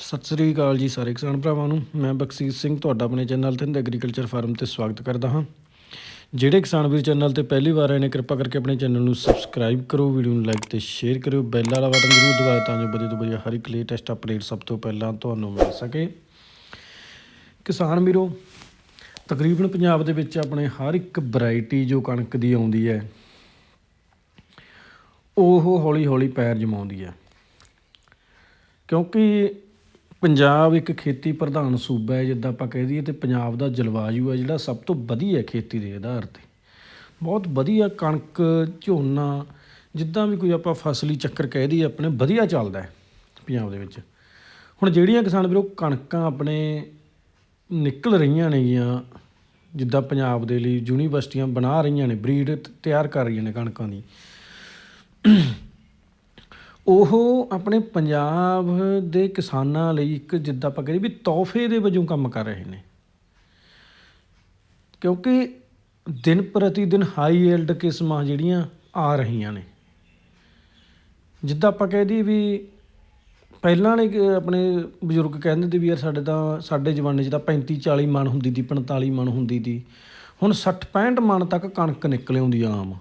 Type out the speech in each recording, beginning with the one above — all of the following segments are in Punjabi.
ਸਤਿ ਸ੍ਰੀ ਅਕਾਲ ਜੀ ਸਾਰੇ ਕਿਸਾਨ ਭਰਾਵਾਂ ਨੂੰ। ਮੈਂ ਬਖਸ਼ੀਸ਼ ਸਿੰਘ ਤੁਹਾਡਾ ਆਪਣੇ ਚੈਨਲ ਤੇ ਐਗਰੀਕਲਚਰ ਫਾਰਮ ਤੇ ਸਵਾਗਤ ਕਰਦਾ ਹਾਂ। ਜਿਹੜੇ ਕਿਸਾਨ ਵੀਰ ਚੈਨਲ ਤੇ ਪਹਿਲੀ ਵਾਰ ਆਏ ਨੇ, ਕਿਰਪਾ ਕਰਕੇ ਆਪਣੇ ਚੈਨਲ ਨੂੰ ਸਬਸਕ੍ਰਾਈਬ ਕਰੋ, ਵੀਡੀਓ ਨੂੰ ਲਾਈਕ ਤੇ ਸ਼ੇਅਰ ਕਰਿਓ ਬੈਲ ਵਾਲਾ ਬਟਨ ਜ਼ਰੂਰ ਦਬਾਓ ਤਾਂ ਜੋ ਵਧੀਆ ਤੋਂ ਵਧੀਆ ਹਰ ਇੱਕ ਲੇਟੈਸਟ ਅਪਡੇਟ ਸਭ ਤੋਂ ਪਹਿਲਾਂ ਤੁਹਾਨੂੰ ਮਿਲ ਸਕੇ। ਕਿਸਾਨ ਵੀਰੋ, ਤਕਰੀਬਨ ਪੰਜਾਬ ਦੇ ਵਿੱਚ ਆਪਣੇ ਹਰ ਇੱਕ ਵੈਰਾਈਟੀ ਜੋ ਕਣਕ ਦੀ ਆਉਂਦੀ ਹੈ, ਉਹ ਹੌਲੀ ਹੌਲੀ ਪੈਰ ਜਮਾਉਂਦੀ ਹੈ। ਕਿਉਂਕਿ ਪੰਜਾਬ ਇੱਕ ਖੇਤੀ ਪ੍ਰਧਾਨ ਸੂਬਾ ਹੈ, ਜਿੱਦਾਂ ਆਪਾਂ ਕਹਿ ਦਈਏ ਤੇ ਪੰਜਾਬ ਦਾ ਜਲਵਾਯੂ ਹੈ ਜਿਹੜਾ ਸਭ ਤੋਂ ਵਧੀਆ ਖੇਤੀ ਦੇ ਆਧਾਰ ਤੇ। ਬਹੁਤ ਵਧੀਆ ਕਣਕ, ਝੋਨਾ, ਜਿੱਦਾਂ ਵੀ ਕੋਈ ਆਪਾਂ ਫਸਲੀ ਚੱਕਰ ਕਹਿ ਦਈਏ, ਆਪਣੇ ਵਧੀਆ ਚੱਲਦਾ ਹੈ ਪੰਜਾਬ ਦੇ ਵਿੱਚ। ਹੁਣ ਜਿਹੜੀਆਂ ਕਿਸਾਨ ਵੀਰੋ, ਕਣਕਾਂ ਆਪਣੇ ਨਿਕਲ ਰਹੀਆਂ ਨੇਗੀਆਂ, ਜਿੱਦਾਂ ਪੰਜਾਬ ਦੇ ਲਈ ਯੂਨੀਵਰਸਿਟੀਆਂ ਬਣਾ ਰਹੀਆਂ ਨੇ, ਬਰੀਡ ਤਿਆਰ ਕਰ ਰਹੀਆਂ ਨੇ ਕਣਕਾਂ ਦੀ। ਉਹ ਆਪਣੇ ਪੰਜਾਬ ਦੇ ਕਿਸਾਨਾਂ ਲਈ ਇੱਕ ਜਿੱਦਾਂ ਆਪਾਂ ਕਹਿੰਦੇ ਵੀ ਤੋਹਫੇ ਦੇ ਵਜੋਂ ਕੰਮ ਕਰ ਰਹੇ ਨੇ। ਕਿਉਂਕਿ ਦਿਨ ਪ੍ਰਤੀ ਦਿਨ ਹਾਈ ਏਲਡ ਕਿਸਮਾਂ ਜਿਹੜੀਆਂ ਆ ਰਹੀਆਂ ਨੇ। ਜਿੱਦਾਂ ਆਪਾਂ ਕਹਿ ਦਈਏ ਵੀ ਪਹਿਲਾਂ ਨੇ ਆਪਣੇ ਬਜ਼ੁਰਗ ਕਹਿੰਦੇ ਤੇ ਵੀ ਯਾਰ ਸਾਡੇ ਤਾਂ ਸਾਡੇ ਜਵਾਨੇ 'ਚ ਤਾਂ 35 40 ਮਣ ਹੁੰਦੀ ਸੀ 45 ਮਣ ਹੁੰਦੀ ਸੀ। ਹੁਣ 60 65 ਮਣ ਤੱਕ ਕਣਕ ਨਿਕਲ ਆਉਂਦੀ ਆਮ।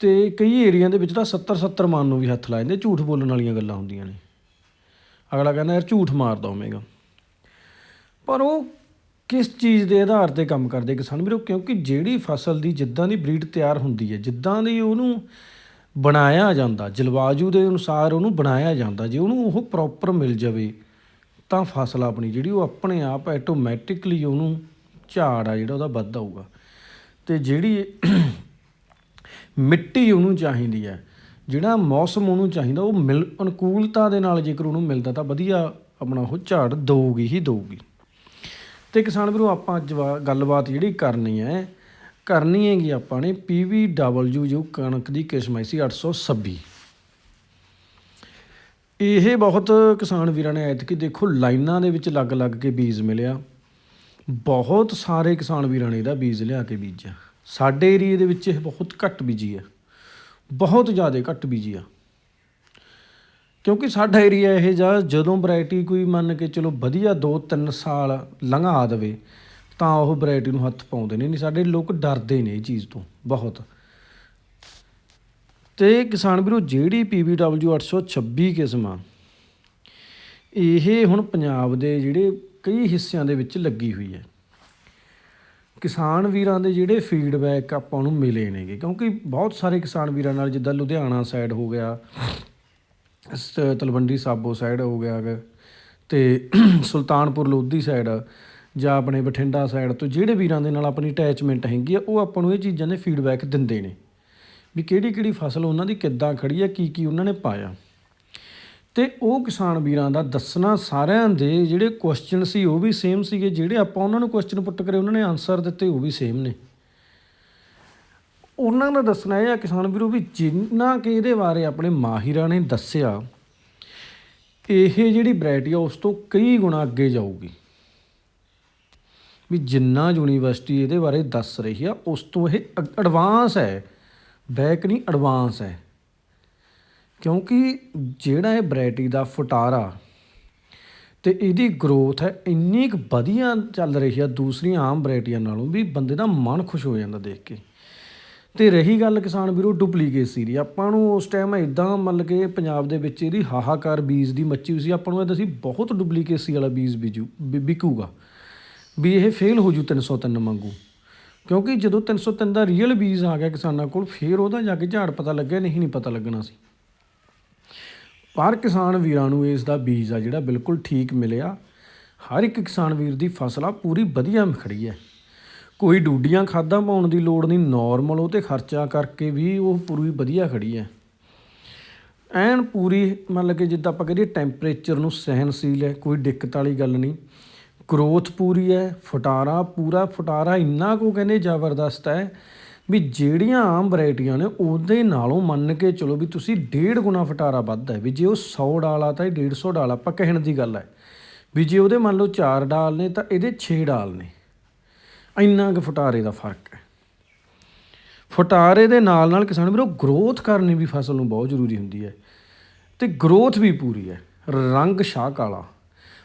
ਤੇ ਕਈ ਏਰੀਆ ਦੇ ਵਿੱਚ ਤਾਂ 70 70 ਮਨ ਨੂੰ ਵੀ ਹੱਥ ਲਾ ਜਾਂਦੇ ਝੂਠ ਬੋਲਣ ਵਾਲੀਆਂ ਗੱਲਾਂ ਹੁੰਦੀਆਂ ਨੇ। ਅਗਲਾ ਕਹਿੰਦਾ, ਯਾਰ ਝੂਠ ਮਾਰਦਾ ਹੋਵੇਗਾ। ਪਰ ਉਹ ਕਿਸ ਚੀਜ਼ ਦੇ ਆਧਾਰ ਤੇ ਕੰਮ ਕਰਦੇ ਕਿਸਾਨ ਵੀਰੋ? ਕਿਉਂਕਿ ਜਿਹੜੀ ਫਸਲ ਦੀ ਜਿੱਦਾਂ ਦੀ ਬਰੀਡ ਤਿਆਰ ਹੁੰਦੀ ਹੈ, ਜਿੱਦਾਂ ਦੀ ਉਹਨੂੰ ਬਣਾਇਆ ਜਾਂਦਾ, ਜਲਵਾਯੂ ਦੇ ਅਨੁਸਾਰ ਉਹਨੂੰ ਬਣਾਇਆ ਜਾਂਦਾ, ਜੇ ਉਹਨੂੰ ਉਹ ਪ੍ਰੋਪਰ ਮਿਲ ਜਾਵੇ, ਤਾਂ ਫਸਲ ਆਪਣੀ ਜਿਹੜੀ ਉਹ ਆਪਣੇ ਆਪ ਆਟੋਮੈਟਿਕਲੀ ਉਹਨੂੰ ਝਾੜ ਆ ਜਿਹੜਾ ਉਹਦਾ ਵੱਧ ਆਊਗਾ। ਤੇ ਜਿਹੜੀ ਮਿੱਟੀ ਉਹਨੂੰ ਚਾਹੀਦੀ ਹੈ। ਜਿਹੜਾ ਮੌਸਮ ਉਹਨੂੰ ਚਾਹੀਦਾ, ਉਹ ਮਿਲ, ਅਨੁਕੂਲਤਾ ਦੇ ਨਾਲ ਜੇਕਰ ਉਹਨੂੰ ਮਿਲਦਾ ਤਾਂ ਵਧੀਆ ਆਪਣਾ ਉਹ ਝਾੜ ਦਊਗੀ ਹੀ ਦਊਗੀ। ਤੇ ਕਿਸਾਨ ਵੀਰੋ, ਆਪਾਂ ਅੱਜ ਵਾ- ਗੱਲਬਾਤ ਜਿਹੜੀ ਕਰਨੀ ਹੈ, ਕਰਨੀ ਹੈਗੀ ਆਪਾਂ ਨੇ PVW ਜੋ ਕਣਕ ਦੀ ਕਿਸਮ ਹੈ ਸੀ 826 ਇਹ ਬਹੁਤ ਕਿਸਾਨ ਵੀਰਾਂ ਨੇ ਐਤਕੀ ਦੇਖੋ ਲਾਈਨਾਂ ਦੇ ਵਿੱਚ ਲੱਗ ਲੱਗ ਕੇ ਬੀਜ ਮਿਲਿਆ। ਬਹੁਤ ਸਾਰੇ ਕਿਸਾਨ ਵੀਰਾਂ ਨੇ ਇਹਦਾ ਬੀਜ ਲਿਆ ਕੇ ਬੀਜਿਆ। ਸਾਡੇ ਏਰੀਏ ਦੇ ਵਿੱਚ ਇਹ ਬਹੁਤ ਘੱਟ ਬੀਜੀ ਆ ਬਹੁਤ ਜ਼ਿਆਦਾ ਘੱਟ ਬੀਜੀ ਆ। ਕਿਉਂਕਿ ਸਾਡਾ ਏਰੀਆ ਇਹ ਜਾ ਜਦੋਂ ਵੈਰਾਈਟੀ ਕੋਈ ਮੰਨ ਕੇ ਚਲੋ ਵਧੀਆ 2-3 ਸਾਲ ਲੰਘਾ ਦੇਵੇ, ਤਾਂ ਉਹ ਵੈਰਾਈਟੀ ਨੂੰ ਹੱਥ ਪਾਉਂਦੇ ਨੇ। ਨਹੀਂ, ਸਾਡੇ ਲੋਕ ਡਰਦੇ ਨੇ ਇਹ ਚੀਜ਼ ਤੋਂ, ਬਹੁਤ। ਤੇ ਕਿਸਾਨ ਵੀਰੋ, ਜਿਹੜੀ PVW 826 ਕਿਸਮ ਆ, ਇਹ ਹੁਣ ਪੰਜਾਬ ਦੇ ਜਿਹੜੇ ਕਈ ਹਿੱਸਿਆਂ ਦੇ ਵਿੱਚ ਲੱਗੀ ਹੋਈ ਹੈ। ਕਿਸਾਨ ਵੀਰਾਂ ਦੇ ਜਿਹੜੇ ਫੀਡਬੈਕ ਆਪਾਂ ਨੂੰ ਮਿਲੇ ਨੇਗੇ ਕਿਉਂਕਿ ਬਹੁਤ ਸਾਰੇ ਕਿਸਾਨ ਵੀਰਾਂ ਨਾਲ ਜਿੱਦਾਂ ਲੁਧਿਆਣਾ ਸਾਈਡ ਹੋ ਗਿਆ ਸ- ਤਲਵੰਡੀ ਸਾਬੋ ਸਾਈਡ ਹੋ ਗਿਆ ਗਾ, ਤੇ ਸੁਲਤਾਨਪੁਰ ਲੋਧੀ ਸਾਈਡ ਜਾਂ ਆਪਣੇ ਬਠਿੰਡਾ ਸਾਈਡ ਤੋਂ ਜਿਹੜੇ ਵੀਰਾਂ ਦੇ ਨਾਲ ਆਪਣੀ ਅਟੈਚਮੈਂਟ ਹੈਗੀ ਆ ਉਹ ਆਪਾਂ ਨੂੰ ਇਹ ਚੀਜ਼ਾਂ ਦੇ ਫੀਡਬੈਕ ਦਿੰਦੇ ਨੇ ਵੀ ਕਿਹੜੀ ਕਿਹੜੀ ਫਸਲ ਉਹਨਾਂ ਦੀ ਕਿੱਦਾਂ ਖੜੀ ਆ ਕੀ ਕੀ ਉਹਨਾਂ ਨੇ ਪਾਇਆ। ਤੇ ਉਹ ਕਿਸਾਨ ਵੀਰਾਂ ਦਾ ਦੱਸਣਾ ਸਾਰਿਆਂ ਦੇ ਜਿਹੜੇ ਕੁਐਸਚਨ ਸੀ ਉਹ ਵੀ ਸੇਮ ਸੀਗੇ, ਜਿਹੜੇ ਆਪਾਂ ਉਹਨਾਂ ਨੂੰ ਕੁਐਸਚਨ ਪੁੱਟ ਕਰੇ, ਉਹਨਾਂ ਨੇ ਆਨਸਰ ਦਿੱਤੇ, ਉਹ ਵੀ ਸੇਮ ਨੇ। ਉਹਨਾਂ ਦਾ ਦੱਸਣਾ ਇਹ ਆ, ਕਿਸਾਨ ਵੀਰੋ, ਵੀ ਜਿੰਨਾ ਕਿ ਇਹਦੇ ਬਾਰੇ ਆਪਣੇ ਮਾਹਿਰਾਂ ਨੇ ਦੱਸਿਆ, ਇਹ ਜਿਹੜੀ ਵੈਰਾਈਟੀ ਆ, ਉਸ ਤੋਂ ਕਈ ਗੁਣਾ ਅੱਗੇ ਜਾਊਗੀ। ਵੀ ਜਿੰਨਾ ਯੂਨੀਵਰਸਿਟੀ ਇਹਦੇ ਬਾਰੇ ਦੱਸ ਰਹੀ ਆ, ਉਸ ਤੋਂ ਇਹ ਐਡਵਾਂਸ ਹੈ। ਬੈਕ ਨਹੀਂ ਐਡਵਾਂਸ ਹੈ। ਕਿਉਂਕਿ ਜਿਹੜਾ ਇਹ ਵੈਰਾਈਟੀ ਦਾ ਫੁਟਾਰਾ ਤੇ ਇਹਦੀ ਗਰੋਥ ਹੈ, ਇੰਨੀ ਕੁ ਵਧੀਆ ਚੱਲ ਰਹੀ ਆ, ਦੂਸਰੀਆਂ ਆਮ ਵੈਰਾਈਟੀਆਂ ਨਾਲੋਂ ਵੀ ਬੰਦੇ ਦਾ ਮਨ ਖੁਸ਼ ਹੋ ਜਾਂਦਾ ਦੇਖ ਕੇ। ਤੇ ਰਹੀ ਗੱਲ ਕਿਸਾਨ ਵੀਰੋ ਡੁਪਲੀਕੇਸੀ ਦੀ ਆਪਾਂ ਨੂੰ ਉਸ ਟਾਈਮ ਇਦਾਂ ਮਤਲਬ ਕਿ ਪੰਜਾਬ ਦੇ ਵਿੱਚ ਇਹਦੀ ਹਾਹਾਕਾਰ ਬੀਜ ਦੀ ਮੱਚੀ ਹੋਈ ਸੀ, ਆਪਾਂ ਨੂੰ ਇਹ ਸੀ ਬਹੁਤ ਡੁਪਲੀਕੇਸੀ ਵਾਲਾ ਬੀਜ ਬੀਜੂ ਵਿ- ਵਿਕੂਗਾ। ਵੀ ਇਹ ਫੇਲ ਹੋ ਜੂ 303 ਮੰਗੂ ਕਿਉਂਕਿ ਜਦੋਂ 303 ਦਾ ਰੀਅਲ ਬੀਜ ਆ ਗਿਆ ਕਿਸਾਨਾਂ ਕੋਲ, ਫੇਰ ਉਹਦਾ ਜਾ ਕੇ ਝਾੜ ਪਤਾ ਲੱਗਿਆ ਨਹੀਂ ਨਹੀਂ ਪਤਾ ਲੱਗਣਾ ਸੀ। ਪਰ ਕਿਸਾਨ ਵੀਰਾਂ ਨੂੰ ਇਸ ਦਾ ਬੀਜ ਆ ਜਿਹੜਾ ਬਿਲਕੁਲ ਠੀਕ ਮਿਲਿਆ। ਹਰ ਇੱਕ ਕਿਸਾਨ ਵੀਰ ਦੀ ਫਸਲ ਆ, ਪੂਰੀ ਵਧੀਆ ਖੜੀ ਹੈ ਕੋਈ ਡੂਡੀਆਂ ਖਾਦਾਂ ਪਾਉਣ ਦੀ ਲੋੜ ਨਹੀਂ ਨਾਰਮਲ ਉਹ ਤੇ ਖਰਚਾ ਕਰਕੇ ਵੀ ਉਹ ਪੂਰੀ ਵਧੀਆ ਖੜੀ ਹੈ ਐਨ ਪੂਰੀ ਮਤਲਬ ਕਿ ਜਿੱਦਾਂ ਆਪਾਂ ਕਹਿੰਦੇ ਟੈਂਪਰੇਚਰ ਨੂੰ ਸਹਿਨਸ਼ੀਲ ਹੈ ਕੋਈ ਦਿੱਕਤ ਵਾਲੀ ਗੱਲ ਨਹੀਂ। ਗਰੋਥ ਪੂਰੀ ਹੈ ਫਟਾਰਾ ਪੂਰਾ ਫਟਾਰਾ ਇੰਨਾ ਕੋ ਕਹਿੰਦੇ ਜ਼ਬਰਦਸਤ ਹੈ ਵੀ ਜਿਹੜੀਆਂ ਆਮ ਵੈਰਾਈਟੀਆਂ ਨੇ ਉਹਦੇ ਨਾਲੋਂ ਮੰਨ ਕੇ ਚਲੋ ਵੀ ਤੁਸੀਂ ਡੇਢ ਗੁਣਾ ਫਟਾਰਾ ਵੱਧ ਹੈ, ਵੀ ਜੇ ਉਹ 100 ਡਾਲ ਆ ਤਾਂ ਇਹ 150 ਡਾਲ ਆਪਾਂ ਕਹਿਣ ਦੀ ਗੱਲ ਹੈ। ਵੀ ਜੇ ਉਹਦੇ ਮੰਨ ਲਓ 4 ਡਾਲ ਨੇ ਤਾਂ ਇਹਦੇ 6 ਡਾਲ ਨੇ। ਇੰਨਾ ਕੁ ਫਟਾਰੇ ਦਾ ਫ਼ਰਕ ਹੈ। ਫਟਾਰੇ ਦੇ ਨਾਲ ਨਾਲ ਕਿਸਾਨ ਵੀਰੋ ਗਰੋਥ ਕਰਨੀ ਵੀ ਫਸਲ ਨੂੰ ਬਹੁਤ ਜ਼ਰੂਰੀ ਹੁੰਦੀ ਹੈ ਤੇ ਗਰੋਥ ਵੀ ਪੂਰੀ ਹੈ। ਰੰਗ ਸ਼ਾਹ ਕਾਲਾ।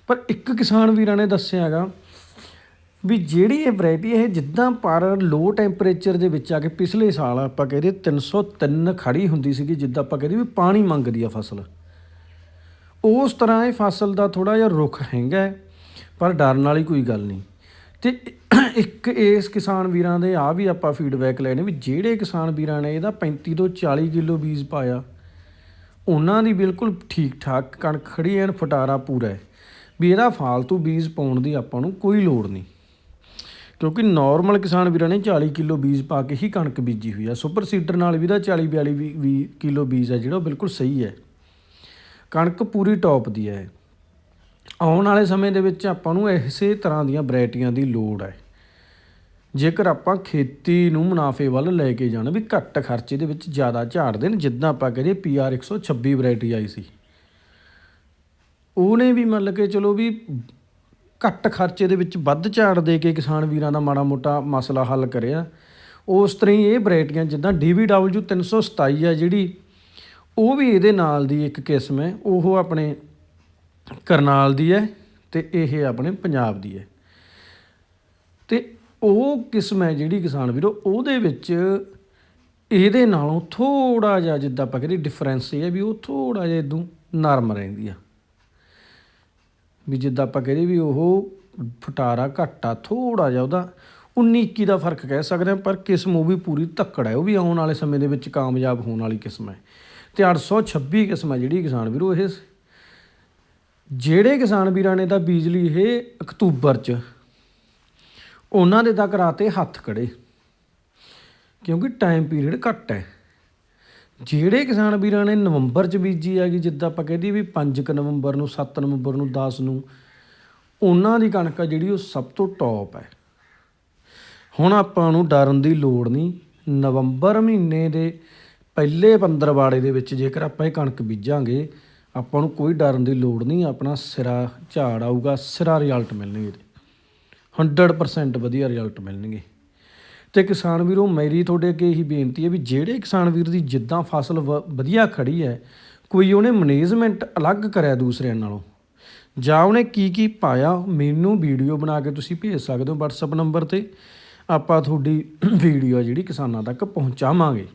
ਪਰ ਇੱਕ ਕਿਸਾਨ ਵੀਰਾਂ ਨੇ ਦੱਸਿਆ ਹੈਗਾ ਵੀ ਜਿਹੜੀ ਇਹ ਵੈਰਾਈਟੀ ਇਹ ਜਿੱਦਾਂ ਪਰ ਲੋ ਟੈਂਪਰੇਚਰ ਦੇ ਵਿੱਚ ਆ ਕੇ ਪਿਛਲੇ ਸਾਲ ਆਪਾਂ ਕਹਿੰਦੇ 303 ਖੜੀ ਹੁੰਦੀ ਸੀਗੀ, ਜਿੱਦਾਂ ਆਪਾਂ ਕਹਿੰਦੇ ਵੀ ਪਾਣੀ ਮੰਗਦੀ ਆ ਫਸਲ। ਉਸ ਤਰ੍ਹਾਂ ਇਹ ਫਸਲ ਦਾ ਥੋੜਾ ਜਿਹਾ ਰੁੱਖ ਹੈਗਾ ਪਰ ਡਰਨ ਵਾਲੀ ਕੋਈ ਗੱਲ ਨਹੀਂ। ਤੇ ਇੱਕ ਇਸ ਕਿਸਾਨ ਵੀਰਾਂ ਦੇ ਆ ਵੀ ਆਪਾਂ ਫੀਡਬੈਕ ਲੈਣੇ ਵੀ ਜਿਹੜੇ ਕਿਸਾਨ ਵੀਰਾਂ ਨੇ ਇਹਦਾ 35 ਤੋਂ 40 ਕਿਲੋ ਬੀਜ ਪਾਇਆ, ਉਹਨਾਂ ਦੀ ਬਿਲਕੁਲ ਠੀਕ ਠਾਕ ਕਣਕ ਖੜੀ ਐਨ ਫਟਾਰਾ ਪੂਰਾ ਹੈ। ਵੀ ਇਹਦਾ ਫਾਲਤੂ ਬੀਜ ਪਾਉਣ ਦੀ ਆਪਾਂ ਨੂੰ ਕੋਈ ਲੋੜ ਨਹੀਂ। ਕਿਉਂਕਿ ਨਾਰਮਲ ਕਿਸਾਨ ਵੀਰਾਂ ਨੇ 40 ਕਿਲੋ ਬੀਜ ਪਾ ਕੇ ਹੀ ਕਣਕ ਬੀਜੀ ਹੋਈ ਆ। ਸੁਪਰ ਸੀਡਰ ਨਾਲ ਵੀ ਦਾ 40 42 ਵੀ- ਵੀ ਕਿਲੋ ਬੀਜ ਆ ਜਿਹੜਾ, ਉਹ ਬਿਲਕੁਲ ਸਹੀ ਹੈ। ਕਣਕ ਪੂਰੀ ਟੌਪ ਦੀ ਹੈ। ਆਉਣ ਵਾਲੇ ਸਮੇਂ ਦੇ ਵਿੱਚ ਆਪਾਂ ਨੂੰ ਇਸੇ ਤਰ੍ਹਾਂ ਦੀਆਂ ਵੈਰਾਈਟੀਆਂ ਦੀ ਲੋੜ ਹੈ। ਜੇਕਰ ਆਪਾਂ ਖੇਤੀ ਨੂੰ ਮੁਨਾਫੇ ਵੱਲ ਲੈ ਕੇ ਜਾਣਾ, ਵੀ ਘੱਟ ਖਰਚੇ ਦੇ ਵਿੱਚ ਜ਼ਿਆਦਾ ਝਾੜ ਦੇਣ, ਜਿੱਦਾਂ ਆਪਾਂ ਕਹਿੰਦੇ ਪੀਆਰ 126 ਵੈਰਾਈਟੀ ਆਈ ਸੀ। ਉਹਨੇ ਵੀ ਮਤਲਬ ਕਿ ਚਲੋ ਵੀ ਘੱਟ ਖਰਚੇ ਦੇ ਵਿੱਚ ਵੱਧ ਝਾੜ ਦੇ ਕੇ ਕਿਸਾਨ ਵੀਰਾਂ ਦਾ ਮਾੜਾ ਮੋਟਾ ਮਸਲਾ ਹੱਲ ਕਰਿਆ। ਉਸ ਤਰ੍ਹਾਂ ਹੀ ਇਹ ਵੈਰਾਈਟੀਆਂ ਜਿੱਦਾਂ DVW 327 ਆ ਜਿਹੜੀ, ਉਹ ਵੀ ਇਹਦੇ ਨਾਲ ਦੀ ਇੱਕ ਕਿਸਮ ਹੈ। ਉਹ ਆਪਣੇ ਕਰਨਾਲ ਦੀ ਹੈ ਤੇ ਇਹ ਆਪਣੇ ਪੰਜਾਬ ਦੀ ਹੈ। ਤੇ ਉਹ ਕਿਸਮ ਹੈ ਜਿਹੜੀ ਕਿਸਾਨ ਵੀਰੋ, ਉਹਦੇ ਵਿੱਚ ਇਹਦੇ ਨਾਲੋਂ ਥੋੜਾ ਜਿਹਾ ਜਿੱਦਾਂ ਆਪਾਂ ਕਹਿੰਦੇ ਡਿਫਰੈਂਸ ਇਹ ਹੈ ਵੀ ਉਹ ਥੋੜਾ ਜਿਹਾ ਇਦੋਂ ਨਰਮ ਰਹਿੰਦੀ ਆ। ਵੀ ਜਿੱਦਾਂ ਆਪਾਂ ਕਹਿੰਦੇ ਵੀ ਉਹ ਫਟਾਰਾ ਘੱਟਾ ਥੋੜਾ ਜਿਹਾ ਉਹਦਾ। 19 21 ਦਾ ਫ਼ਰਕ ਕਹਿ ਸਕਦੇ ਹਾਂ, ਪਰ ਕਿਸਮ ਉਹ ਵੀ ਪੂਰੀ ਧੱਕੜ ਹੈ, ਉਹ ਵੀ ਆਉਣ ਵਾਲੇ ਸਮੇਂ ਦੇ ਵਿੱਚ ਕਾਮਯਾਬ ਹੋਣ ਵਾਲੀ ਕਿਸਮ ਹੈ। ਤੇ 826 ਕਿਸਮ ਹੈ ਜਿਹੜੀ ਕਿਸਾਨ ਵੀਰੋ ਇਹ। ਜਿਹੜੇ ਕਿਸਾਨ ਵੀਰਾਂ ਨੇ ਤਾਂ ਬੀਜਲੀ ਇਹ ਅਕਤੂਬਰ ਚ। ਉਹਨਾਂ ਦੇ ਤਾਂ ਕਰਾਤੇ ਹੱਥ ਕੜੇ ਕਿਉਂਕਿ ਟਾਈਮ ਪੀਰੀਅਡ ਘੱਟ ਹੈ। ਜਿਹੜੇ ਕਿਸਾਨ ਵੀਰਾਂ ਨੇ ਨਵੰਬਰ ਚ ਬੀਜੀ ਹੈਗੀ, ਜਿੱਦਾਂ ਆਪਾਂ ਕਹਿੰਦੇ ਵੀ 5 ਕ ਨਵੰਬਰ ਨੂੰ 7 ਨਵੰਬਰ ਨੂੰ 10 ਨੂੰ, ਉਹਨਾਂ ਦੀ ਕਣਕ ਆ ਜਿਹੜੀ ਉਹ ਸਭ ਤੋਂ ਟੌਪ ਹੈ। ਹੁਣ ਆਪਾਂ ਨੂੰ ਡਰਨ ਦੀ ਲੋੜ ਨਹੀਂ। ਨਵੰਬਰ ਮਹੀਨੇ ਦੇ ਪਹਿਲੇ 15 ਵਾੜੇ ਦੇ ਵਿੱਚ ਜੇਕਰ ਆਪਾਂ ਇਹ ਕਣਕ ਬੀਜਾਂਗੇ, ਆਪਾਂ ਨੂੰ ਕੋਈ ਡਰਨ ਦੀ ਲੋੜ ਨਹੀਂ, ਆਪਣਾ ਸਿਰਾ ਝਾੜ ਆਊਗਾ, ਸਿਰਾ ਰਿਜ਼ਲਟ ਮਿਲਣਗੇ ਇਹਦੇ। 100% ਵਧੀਆ ਰਿਜ਼ਲਟ ਮਿਲਣਗੇ। ਤੇ ਕਿਸਾਨ ਵੀਰੋ, ਮੇਰੀ ਤੁਹਾਡੇ ਅੱਗੇ ਇਹੀ ਬੇਨਤੀ ਹੈ ਵੀ ਜਿਹੜੇ ਕਿਸਾਨ ਵੀਰ ਦੀ ਜਿੱਦਾਂ ਫਸਲ ਵ- ਵਧੀਆ ਖੜੀ ਹੈ, ਕੋਈ ਉਹਨੇ ਮੈਨੇਜਮੈਂਟ ਅਲੱਗ ਕਰਿਆ ਦੂਸਰਿਆਂ ਨਾਲੋਂ। ਜਾਂ ਉਹਨੇ ਕੀ ਕੀ ਪਾਇਆ, ਮੈਨੂੰ ਵੀਡੀਓ ਬਣਾ ਕੇ ਤੁਸੀਂ ਭੇਜ ਸਕਦੇ ਹੋ WhatsApp ਨੰਬਰ ਤੇ। ਆਪਾਂ ਤੁਹਾਡੀ ਵੀਡੀਓ ਜਿਹੜੀ ਕਿਸਾਨਾਂ ਤੱਕ ਪਹੁੰਚਾਵਾਂਗੇ।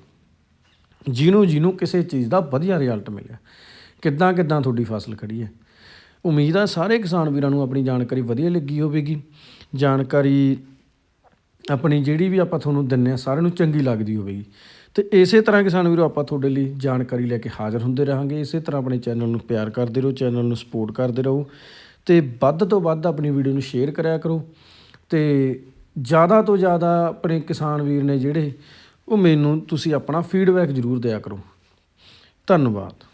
ਜਿਹਨੂੰ ਜਿਹਨੂੰ ਕਿਸੇ ਚੀਜ਼ ਦਾ ਵਧੀਆ ਰਿਜ਼ਲਟ ਮਿਲਿਆ। ਕਿੱਦਾਂ ਕਿੱਦਾਂ ਤੁਹਾਡੀ ਫਸਲ ਖੜੀ ਹੈ। ਉਮੀਦ ਆ ਸਾਰੇ ਕਿਸਾਨ ਵੀਰਾਂ ਨੂੰ ਆਪਣੀ ਜਾਣਕਾਰੀ ਵਧੀਆ ਲੱਗੀ ਹੋਵੇਗੀ। ਜਾਣਕਾਰੀ ਆਪਣੀ ਜਿਹੜੀ ਵੀ ਆਪਾਂ ਤੁਹਾਨੂੰ ਦਿੰਨੇ ਆ, ਸਾਰਿਆਂ ਨੂੰ ਚੰਗੀ ਲੱਗਦੀ ਹੋਵੇਗੀ। ਤੇ ਇਸੇ ਤਰ੍ਹਾਂ ਕਿਸਾਨ ਵੀਰੋ, ਆਪਾਂ ਤੁਹਾਡੇ ਲਈ ਜਾਣਕਾਰੀ ਲੈ ਕੇ ਹਾਜ਼ਰ ਹੁੰਦੇ ਰਹਾਂਗੇ। ਇਸੇ ਤਰ੍ਹਾਂ ਆਪਣੇ ਚੈਨਲ ਨੂੰ ਪਿਆਰ ਕਰਦੇ ਰਹੋ, ਚੈਨਲ ਨੂੰ ਸਪੋਰਟ ਕਰਦੇ ਰਹੋ ਤੇ ਵੱਧ ਤੋਂ ਵੱਧ ਆਪਣੀ ਵੀਡੀਓ ਨੂੰ ਸ਼ੇਅਰ ਕਰਿਆ ਕਰੋ। ਤੇ ਜ਼ਿਆਦਾ ਤੋਂ ਜ਼ਿਆਦਾ ਆਪਣੇ ਕਿਸਾਨ ਵੀਰ ਨੇ ਜਿਹੜੇ, ਉਹ ਮੈਨੂੰ ਤੁਸੀਂ ਆਪਣਾ ਫੀਡਬੈਕ ਜ਼ਰੂਰ ਦਿਆ ਕਰੋ। ਧੰਨਵਾਦ।